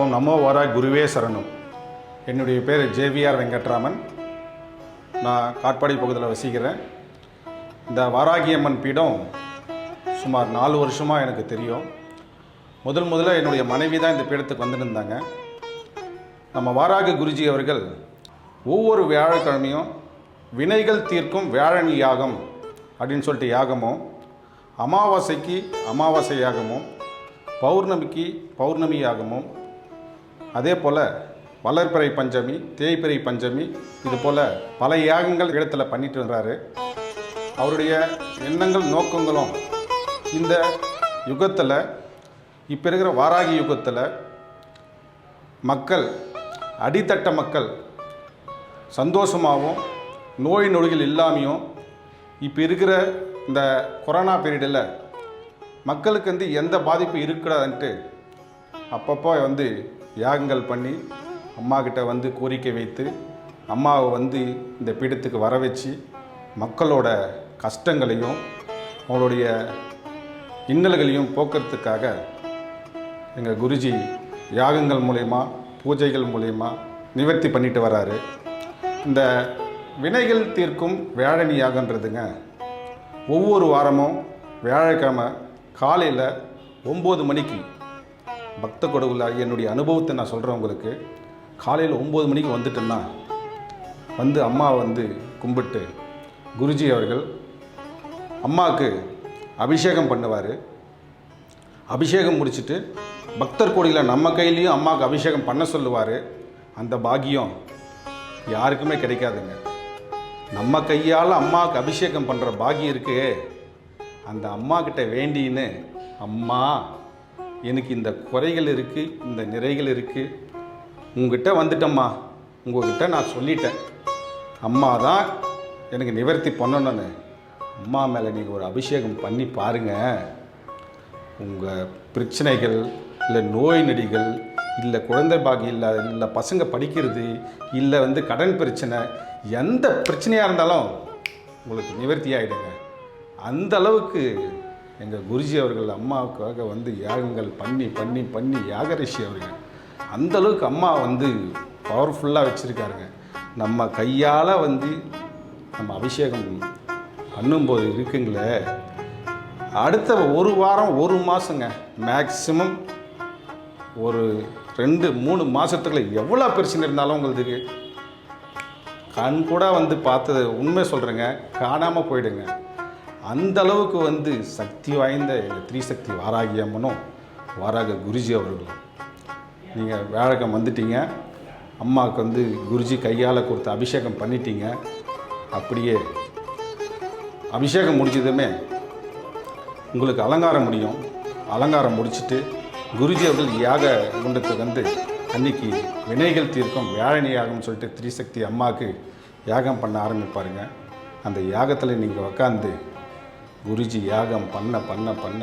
ஓம் நமோ வராய் குருவே சரணம். என்னுடைய பேர் ஜேவிஆர் வெங்கட்ராமன். நான் காட்பாடி பகுதியில் வசிக்கிறேன். இந்த வாராகியம்மன் பீடம் சுமார் நாலு வருஷமாக எனக்கு தெரியும். முதல் முதல்ல என்னுடைய மனைவி தான் இந்த பீடத்துக்கு வந்துருந்தாங்க. நம்ம வாராகி குருஜி அவர்கள் ஒவ்வொரு வியாழக்கிழமையும் வினைகள் தீர்க்கும் வியாழனி யாகம் அப்படின்னு சொல்லிட்டு யாகமும் அமாவாசைக்கு அமாவாசை யாகமும் பௌர்ணமிக்கு பௌர்ணமி யாகமும் அதே போல் வளர்பிறை பஞ்சமி தேய்பிறை பஞ்சமி இது போல் பல யாகங்கள் இடத்துல பண்ணிட்டு வர்றாரு. அவருடைய எண்ணங்கள் நோக்கங்களும் இந்த யுகத்தில் இப்போ இருக்கிற வாராகி யுகத்தில் மக்கள் அடித்தட்ட மக்கள் சந்தோஷமாகவும் நோய் நொடிகள் இல்லாமையும் இப்போ இருக்கிற இந்த கொரோனா பீரியடில் மக்களுக்கு வந்து எந்த பாதிப்பும் இருக்கக்கூடாதுன்ட்டு அப்பப்போ வந்து யாகங்கள் பண்ணி அம்மா கிட்ட வந்து கோரிக்கை வைத்து அம்மாவை வந்து இந்த பீடத்துக்கு வர வச்சு மக்களோட கஷ்டங்களையும் அவங்களுடைய இன்னல்களையும் போக்குறதுக்காக எங்கள் குருஜி யாகங்கள் மூலயமா பூஜைகள் மூலயமா நிவர்த்தி பண்ணிட்டு வராரு. இந்த வினைகள் தீர்க்கும் வியாழனி யாகன்றதுங்க ஒவ்வொரு வாரமும் வியாழக்கிழமை காலையில் ஒம்பது மணிக்கு பக்த கொடுவில் என்னுடைய அனுபவத்தை நான் சொல்கிறேன் உங்களுக்கு. காலையில் ஒம்பது மணிக்கு வந்துட்டேன்னா வந்து அம்மாவை வந்து கும்பிட்டு குருஜி அவர்கள் அம்மாவுக்கு அபிஷேகம் பண்ணுவார். அபிஷேகம் முடிச்சுட்டு பக்தர் கோடியில் நம்ம கையிலையும் அம்மாவுக்கு அபிஷேகம் பண்ண சொல்லுவார். அந்த பாக்கியம் யாருக்குமே கிடைக்காதுங்க. நம்ம கையால் அம்மாவுக்கு அபிஷேகம் பண்ணுற பாக்கியம் இருக்கே. அந்த அம்மா கிட்ட வேண்டின்னு அம்மா எனக்கு இந்த குறைகள் இருக்குது இந்த நிறைகள் இருக்குது உங்ககிட்ட வந்துட்டம்மா. உங்ககிட்ட நான் சொல்லிட்டேன். அம்மா தான் எனக்கு நிவர்த்தி பண்ணணும்னு. அம்மா மேலே நீங்கள் ஒரு அபிஷேகம் பண்ணி பாருங்கள் உங்கள் பிரச்சனைகள் இல்லை நோய் நொடிகள் இல்லை குழந்தை பாக்கியம் இல்லை இல்லை பசங்க படிக்கிறது இல்லை வந்து கடன் பிரச்சனை எந்த பிரச்சனையாக இருந்தாலும் உங்களுக்கு நிவர்த்தி ஆகிடுங்க அந்த அளவுக்கு எங்கள் குருஜி அவர்கள் அம்மாவுக்காக வந்து யாகங்கள் பண்ணி பண்ணி பண்ணி யாகரிஷி அவர்கள். அந்தளவுக்கு அம்மா வந்து பவர்ஃபுல்லாக வச்சுருக்காருங்க. நம்ம கையால் வந்து நம்ம அபிஷேகம் பண்ணும்போது இருக்குங்களே அடுத்த ஒரு வாரம் ஒரு மாதங்க மேக்ஸிமம் ஒரு ரெண்டு மூணு மாதத்துக்குள்ள எவ்வளோ பிரச்சனை இருந்தாலும் உங்களுக்கு கண் கூட வந்து பார்த்தது உண்மை சொல்கிறேங்க காணாமல் போயிடுங்க. அந்த அளவுக்கு வந்து சக்தி வாய்ந்த எங்கள் த்ரீசக்தி வாராகி அம்மனும் வாராக குருஜி அவர்களும் நீங்கள் வேழகம் வந்துட்டீங்க. அம்மாவுக்கு வந்து குருஜி கையால் கொடுத்து அபிஷேகம் பண்ணிட்டீங்க. அப்படியே அபிஷேகம் முடிச்சதுமே உங்களுக்கு அலங்காரம் முடியும். அலங்காரம் முடிச்சுட்டு குருஜி அவர்கள் யாக குண்டத்துக்கு வந்து அன்னைக்கு வினைகள் தீர்க்கும் வியாழனி யாகம்னு சொல்லிட்டு திரிசக்தி அம்மாவுக்கு யாகம் பண்ண ஆரம்பிப்பாருங்க. அந்த யாகத்தில் நீங்கள் உக்காந்து குருஜி யாகம் பண்ண பண்ண பண்ண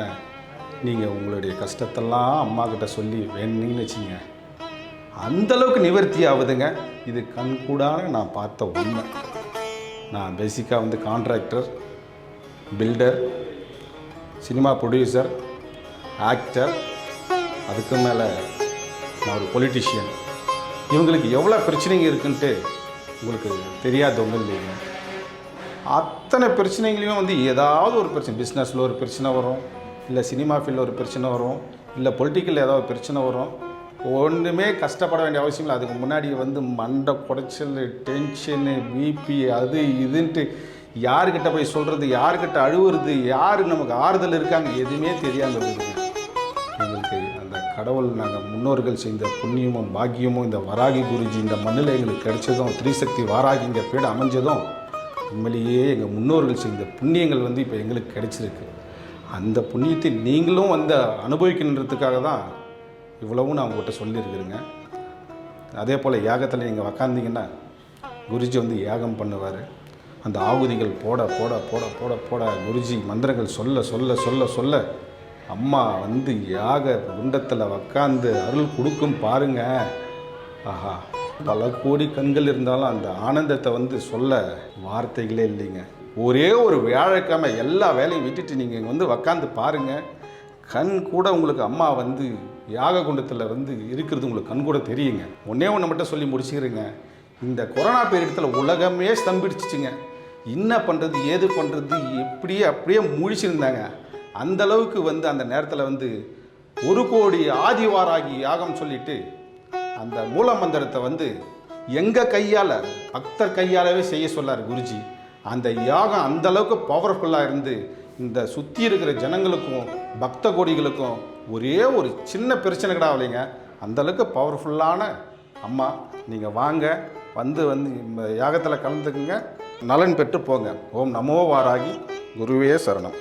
நீங்கள் உங்களுடைய கஷ்டத்தெல்லாம் அம்மா கிட்ட சொல்லி வேணுன்னு வச்சிங்க. அந்த அளவுக்கு நிவர்த்தி ஆகுதுங்க. இது கண்கூடான நான் பார்த்த உண்மை. நான் பேசிக்காக வந்து contractor builder cinema producer actor அதுக்கு மேலே நான் ஒரு பொலிட்டிஷியன் இவங்களுக்கு எவ்வளோ பிரச்சனைங்க இருக்குன்ட்டு உங்களுக்கு தெரியாதவங்க இல்லைங்க. அத்தனை பிரச்சனைகளையும் வந்து ஏதாவது ஒரு பிரச்சனை பிஸ்னஸில் ஒரு பிரச்சனை வரும் இல்லை சினிமா ஃபீல்டில் ஒரு பிரச்சனை வரும் இல்லை பொலிட்டிக்கலில் ஏதாவது பிரச்சனை வரும் ஒன்றுமே கஷ்டப்பட வேண்டிய அவசியம் இல்லை. அதுக்கு முன்னாடி வந்து மண்டை குடைச்சல் டென்ஷனு பிபி அது இதுன்ட்டு யாருக்கிட்ட போய் சொல்கிறது யாருக்கிட்ட அழுவுறது யார் நமக்கு ஆறுதல் இருக்காங்க எதுவுமே தெரியாமல் இருக்குதுங்க எங்களுக்கு அந்த கடவுள் நாங்கள் முன்னோர்கள் செய்த புண்ணியமும் பாக்கியமும் இந்த வராகி குருஜி இந்த மண்ணில் எங்களுக்கு கிடைச்சதும் திரிசக்தி வாராகி இங்கே பீட அமைஞ்சதும் உண்மையிலேயே எங்கள் முன்னோர்கள் செய்த புண்ணியங்கள் வந்து இப்போ எங்களுக்கு கிடைச்சிருக்கு. அந்த புண்ணியத்தை நீங்களும் வந்து அனுபவிக்கணுன்றதுக்காக தான் இவ்வளவும் நான் உங்கள்கிட்ட சொல்லியிருக்கிறேங்க. அதே போல் யாகத்தில் நீங்கள் உக்காந்தீங்கன்னா குருஜி வந்து யாகம் பண்ணுவார். அந்த ஆகுதிகள் போட போட போட போட போட குருஜி மந்திரங்கள் சொல்ல சொல்ல சொல்ல சொல்ல அம்மா வந்து யாக குண்டத்தில் உக்காந்து அருள் கொடுக்கும் பாருங்க. ஆஹா. பல கோடி கண்கள் இருந்தாலும் அந்த ஆனந்தத்தை வந்து சொல்ல வார்த்தைகளே இல்லைங்க. ஒரே ஒரு வியாழக்கிழமை எல்லா வேலையும் விட்டுட்டு நீங்கள் இங்கே வந்து உக்காந்து பாருங்கள் கண் கூட உங்களுக்கு அம்மா வந்து யாக குண்டத்தில் வந்து இருக்கிறது உங்களுக்கு கண் கூட தெரியுங்க. ஒன்றே ஒன்று மட்டும் சொல்லி முடிச்சுக்கிறேங்க. இந்த கொரோனா பீரியடத்தில் உலகமே ஸ்தம்பிடிச்சிச்சுங்க. என்ன பண்ணுறது ஏது பண்ணுறது எப்படியே அப்படியே முழிச்சிருந்தாங்க. அந்த அளவுக்கு வந்து அந்த நேரத்தில் வந்து ஒரு கோடி ஆதிவாராகி யாகம் சொல்லிட்டு அந்த மூல மந்திரத்தை வந்து எங்கள் கையால் பக்தர் கையாலவே செய்ய சொல்லார் குருஜி. அந்த யாகம் அந்த அளவுக்கு பவர்ஃபுல்லாக இருந்து இந்த சுற்றி இருக்கிற ஜனங்களுக்கும் பக்த கோடிகளுக்கும் ஒரே ஒரு சின்ன பிரச்சனை கூட ஆகலைங்க அந்த அளவுக்கு பவர்ஃபுல்லான அம்மா. நீங்கள் வாங்க வந்து வந்து இந்த யாகத்தில் கலந்துக்குங்க. நலன் பெற்று போங்க. ஓம் நமோ வாராகி. குருவே சரணம்.